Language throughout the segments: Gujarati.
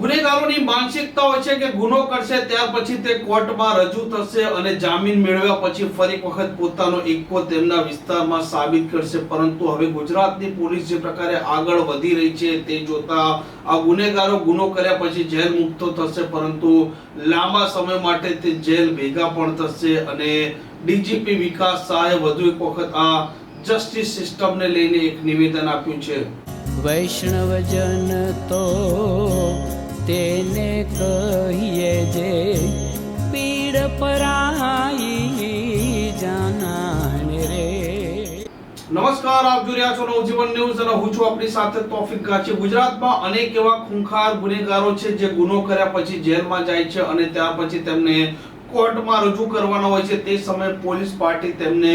ગુનેગારોની માનસિકતા હોય છે કે ગુનો કરશે, ત્યાર પછી તે કોર્ટમાં રજૂ થશે અને જામીન મેળવ્યા પછી ફરી વખત પોતાનો ઇક્કો તેમના વિસ્તારમાં સાબિત કરશે. પરંતુ હવે ગુજરાતની પોલીસ જે પ્રકારે આગળ વધી રહી છે તે જોતા આ ગુનેગારો ગુનો કર્યા પછી જેલ મુક્તો થશે, પરંતુ લાંબા સમય માટે તે જેલ ભેગા પણ થશે અને ડીજીપી વિકાસ શાહે વધુ એક વખત આ જસ્ટિસ સિસ્ટમને લઈને એક નિવેદન આપ્યું છે. વૈષ્ણવજન તો તેને કહીએ જે પીડ પરાઈ જાનાને રે. નમસ્કાર, આપ જોઈ રહ્યા છો નવજીવન ન્યૂઝ અને હું છું આપણી સાથે તોફિક ગાચી. ગુજરાતમાં અનેક એવા ખૂંખાર ગુનેગારો છે જે ગુનો કર્યા પછી જેલમાં જાય છે અને ત્યાર પછી તેમને કોર્ટમાં રજૂ કરવાનો હોય છે. તે સમયે પોલીસ પાર્ટી તેમને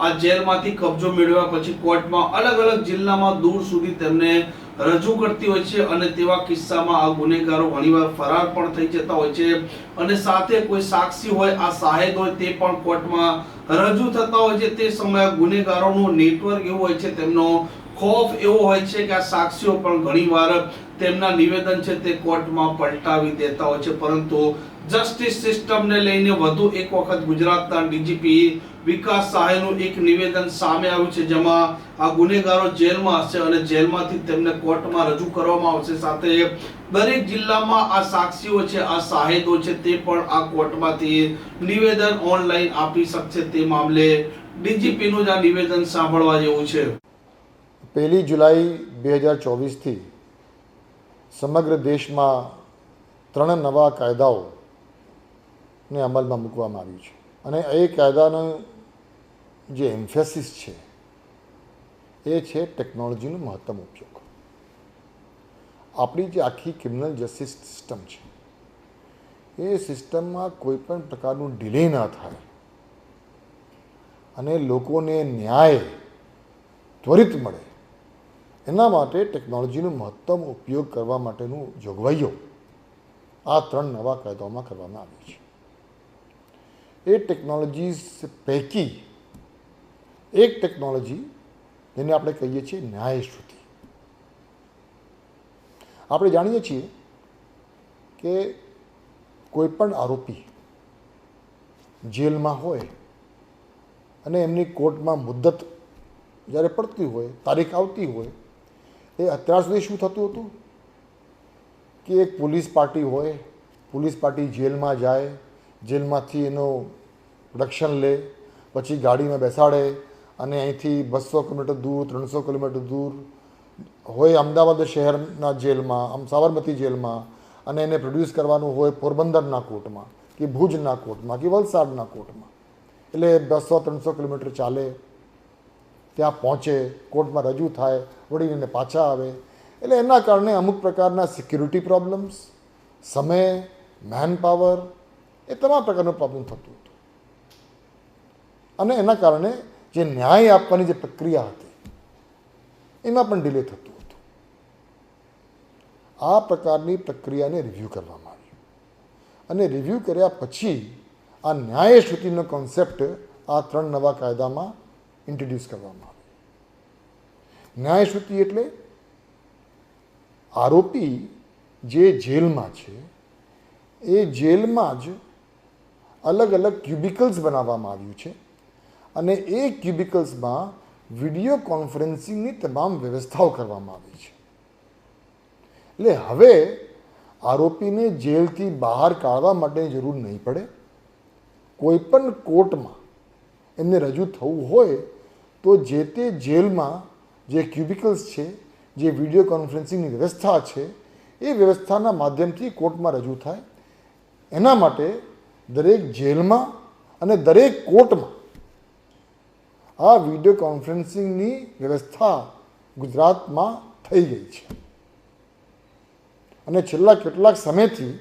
આ જેલમાંથી કબજો મેળવ્યા પછી કોર્ટમાં અલગ અલગ જિલ્લામાં દૂર સુધી તેમને રજૂ કરતી હોય છે અને તેવા કિસ્સામાં આ ગુનેગારો ઘણીવાર ફરાર પણ થઈ જતા હોય છે અને સાથે કોઈ સાક્ષી હોય, આ સાહેબ હોય તે પણ કોર્ટમાં રજૂ થતા હોય છે. તે સમયે ગુનેગારોનું નેટવર્ક એવું હોય છે, તેમનો ખોફ એવો હોય છે કે આ સાક્ષીઓ પણ ઘણીવાર તેમના નિવેદન છે તે કોર્ટમાં પલટાવી દેતા હોય છે. પરંતુ જસ્ટિસ સિસ્ટમને લઈને વધુ એક વખત ગુજરાતના ડીજીપી વિકાસ સહાયનું એક નિવેદન સામે આવ્યું છે, જેમાં આ ગુનેગારો જેલમાં હશે અને જેલમાંથી તેમને કોર્ટમાં રજૂ કરવામાં આવશે. સાથે દરેક જિલ્લામાં આ સાક્ષીઓ છે, આ સાહેદો છે, તે પણ આ કોર્ટમાંથી નિવેદન ઓનલાઈન આપી શકશે તે મામલે ડીજીપીનું જ આ નિવેદન સાંભળવા જેવું છે. પહેલી જુલાઈ બે હજાર ચોવીસથી સમગ્ર દેશમાં ત્રણ નવા કાયદાઓને અમલમાં મૂકવામાં આવ્યું છે. અને એ કાયદાનો જે એમ્ફેસિસ છે, એ છે ટેકનોલોજીનો મહત્તમ ઉપયોગ. આપણી જે આખી ક્રિમિનલ જસ્ટિસ સિસ્ટમ છે, એ સિસ્ટમમાં કોઈ પણ પ્રકારનું ડિલે ના થાય. અને લોકોને ન્યાય ત્વરિત મળે. એના માટે ટેકનોલોજીનો મહત્તમ ઉપયોગ કરવા માટેનું જોગવાઈઓ આ ત્રણ નવા કાયદાઓમાં કરવામાં આવી છે. એ ટેકનોલોજીસ પૈકી એક ટેકનોલોજી જેને આપણે કહીએ છીએ ન્યાયશ્રુતિ. આપણે જાણીએ છીએ કે કોઈ પણ આરોપી જેલમાં હોય અને એમની કોર્ટમાં મુદ્દત જ્યારે પડતી હોય, તારીખ આવતી હોય, એ અત્યાર સુધી શું થતું હતું? કે એક પોલીસ પાર્ટી હોય, પોલીસ પાર્ટી જેલમાં જાય જેલમાંથી એનું પ્રોડક્શન લે, પછી ગાડીમાં બેસાડે અને અહીંથી બસો કિલોમીટર દૂર, ત્રણસો કિલોમીટર દૂર હોય અમદાવાદ શહેરના જેલમાં, આમ સાબરમતી જેલમાં અને એને પ્રોડ્યુસ કરવાનું હોય પોરબંદરના કોર્ટમાં કે ભુજના કોર્ટમાં કે વલસાડના કોર્ટમાં. એટલે બસો ત્રણસો કિલોમીટર ચાલે, ત્યાં પહોંચે, કોર્ટમાં રજૂ થાય વળી એને પાછા આવે. એટલે એના કારણે અમુક પ્રકારના સિક્યુરિટી પ્રોબ્લેમ્સ સમય મેન પાવર એ તમામ પ્રકારનું પ્રોબ્લેમ થતું હતું. અને એના કારણે જે ન્યાય આપવાની જે પ્રક્રિયા હતી, એમાં પણ ડિલે થતું હતું. આ પ્રકારની પ્રક્રિયાને રિવ્યૂ કરવામાં આવી. અને રિવ્યૂ કર્યા પછી આ ન્યાય શ્રુતિનો કોન્સેપ્ટ આ ત્રણ નવા કાયદામાં ઇન્ટ્રોડ્યુસ કરવામાં આવ્યો. ન્યાય શ્રુતિ એટલે આરોપી જે જેલમાં છે, એ જેલમાં જ અલગ અલગ ક્યુબિકલ્સ બનાવવામાં આવ્યું છે અને એ ક્યુબિકલ્સમાં વીડિયો કોન્ફરન્સિંગની તમામ વ્યવસ્થાઓ કરવામાં આવી છે. એટલે હવે આરોપીને જેલથી બહાર કાઢવા માટેની જરૂર નહીં પડે. કોઈ પણ કોર્ટમાં એમને રજૂ થવું હોય તો જે તે જેલમાં જે ક્યુબિકલ્સ છે, જે વીડિયો કોન્ફરન્સિંગની વ્યવસ્થા છે, એ વ્યવસ્થાના માધ્યમથી કોર્ટમાં રજૂ થાય. એના માટે દરેક જેલમાં અને દરેક કોર્ટમાં. આ વીડિયો કોન્ફરન્સિંગની વ્યવસ્થા ગુજરાતમાં થઈ ગઈ છે. અને છેલ્લા કેટલાક સમયથી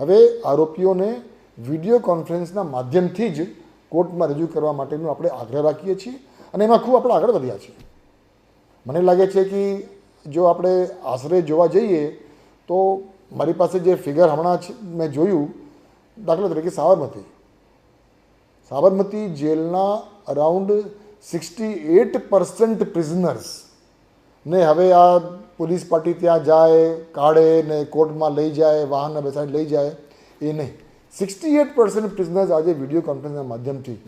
હવે આરોપીઓને વીડિયો કોન્ફરન્સના માધ્યમથી જ કોર્ટમાં રજૂ કરવા માટેનું આપણે આગ્રહ રાખીએ છીએ અને એમાં ખૂબ આપણે આગળ વધ્યા છીએ. મને લાગે છે કે જો આપણે આશરે જોવા જઈએ તો મારી પાસે જે ફિગર હમણાં મેં જોયું દાખલા તરીકે સાબરમતી. સાબરમતી જેલના around sixty eight percent prisoners ને હવે આ પોલીસ પાર્ટી ત્યાં જાય, કાઢે ને કોર્ટમાં લઈ જાય, વાહનને બેસાડી લઈ જાય, એ નહીં. સિક્સટી એટ પર્સન્ટ પ્રિઝનર્સ આજે વીડિયો કોન્ફરન્સના માધ્યમથી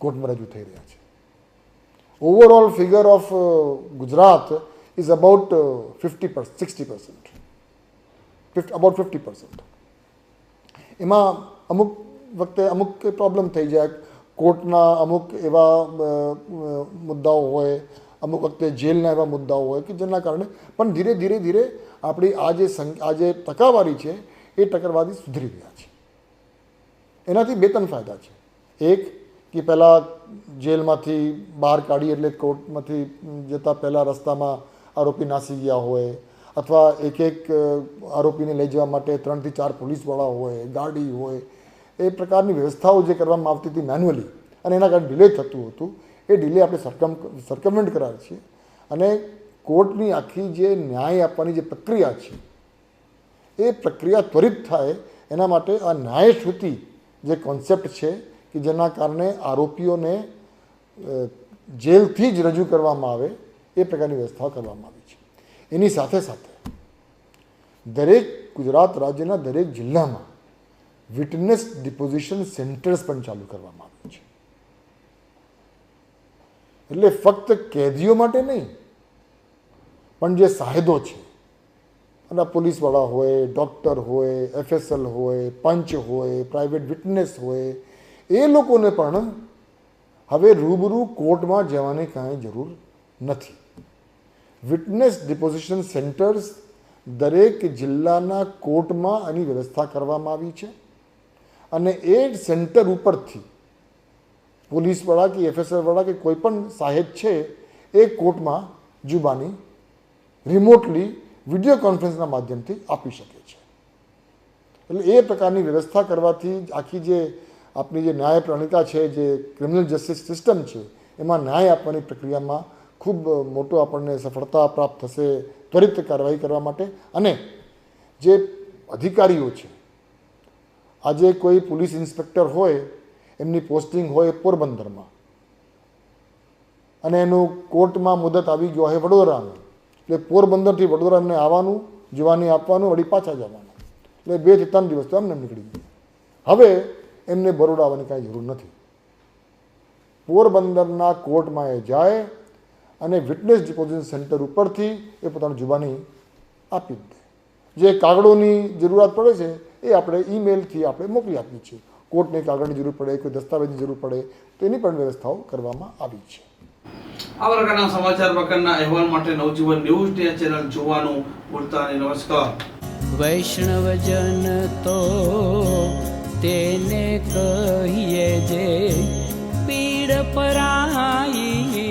કોર્ટમાં રજૂ થઈ રહ્યા છે. Overall figure of Gujarat is about fifty percent sixty percent fifty about fifty percent એમાં અમુક વખતે અમુક પ્રોબ્લેમ થઈ જાય. કોર્ટના અમુક એવા મુદ્દાઓ હોય, અમુક વખતે જેલના એવા મુદ્દાઓ હોય કે જેના કારણે પણ ધીરે ધીરે ધીરે આપણી આ જે આ જે ટકાવારી છે એ ટકરવાદી સુધરી રહ્યા છે. એનાથી બે ત્રણ ફાયદા છે. એક કે પહેલાં જેલમાંથી બહાર કાઢી એટલે કોર્ટમાંથી જતાં પહેલાં રસ્તામાં આરોપી નાસી ગયા હોય અથવા એક એક આરોપીને લઈ જવા માટે ત્રણથી ચાર પોલીસવાળા હોય, ગાડી હોય, એ પ્રકારની વ્યવસ્થાઓ જે કરવામાં આવતી હતી મેન્યુઅલી અને એના કારણે ડિલે થતું હતું, એ ડિલે આપણે સરકમ સરકમેન્ટ કરાવીએ છીએ અને કોર્ટની આખી જે ન્યાય આપવાની જે પ્રક્રિયા છે, એ પ્રક્રિયા ત્વરિત થાય એના માટે આ ન્યાયશ્રુતિ જે કોન્સેપ્ટ છે કે જેના કારણે આરોપીઓને જેલથી જ રજૂ કરવામાં આવે, એ પ્રકારની વ્યવસ્થા કરવામાં આવી છે. એની સાથે સાથે દરેક ગુજરાત રાજ્યના દરેક જિલ્લામાં વિટનેસ ડિપોઝિશન સેન્ટર્સ પણ ચાલુ કરવામાં આવ્યું છે. એટલે ફક્ત કેદીઓ માટે નહીં, પણ જે સાહેદો છે અને પોલીસવાળા હોય ડૉક્ટર હોય એફએસએલ હોય, પંચ હોય પ્રાઇવેટ વિટનેસ હોય, એ લોકોને પણ હવે રૂબરૂ કોર્ટમાં જવાની કાંઈ જરૂર નથી. વિટનેસ ડિપોઝિશન સેન્ટર્સ દરેક જિલ્લાના કોર્ટમાં આની વ્યવસ્થા કરવામાં આવી છે. અને એ સેન્ટર ઉપરથી પોલીસવાળા કે એફએસએલવાળા કે કોઈ પણ સાહેબ છે, એ કોર્ટમાં જુબાની રિમોટલી વીડિયો કોન્ફરન્સના માધ્યમથી આપી શકે છે. એટલે એ પ્રકારની વ્યવસ્થા કરવાથી આખી જે આપણી જે ન્યાય પ્રણિતા છે, જે ક્રિમિનલ જસ્ટિસ સિસ્ટમ છે, એમાં ન્યાય આપવાની પ્રક્રિયામાં ખૂબ મોટું આપણને સફળતા પ્રાપ્ત થશે ત્વરિત કાર્યવાહી કરવા માટે. અને જે અધિકારીઓ છે, આજે કોઈ પોલીસ ઇન્સ્પેક્ટર હોય, એમની પોસ્ટિંગ હોય પોરબંદરમાં, અને એનું કોર્ટમાં મુદત આવી ગયો હોય વડોદરાનું એટલે પોરબંદરથી વડોદરા એમને આવવાનું, જવાની આપવાનું, વળી પાછા જવાનું. એટલે બેથી ત્રણ દિવસ તો એમને નીકળી ગયું. હવે એમને બરોડા આવવાની કાંઈ જરૂર નથી. પોરબંદરના કોર્ટમાં એ જાય અને વિટનેસ ડિપોઝિશન સેન્ટર ઉપરથી એ પોતાની જુબાની આપી દે જે કાગળોની જરૂરિયાત પડે છે એ આપણે ઈમેલથી આપણે મોકલી આપીએ છીએ. કોર્ટને કાગળની જરૂર પડે કોઈ દસ્તાવેજની જરૂર પડે તો એની પણ વ્યવસ્થાઓ કરવામાં આવી છે. આ પ્રકારના સમાચાર પ્રકારના અહેવાલ માટે નવજીવન ન્યૂઝ ડે ચેનલ જોવાનું ભૂલતા નહીં. નમસ્કાર. વૈષ્ણવજન તો તેને કહીએ જે પીડ પરાય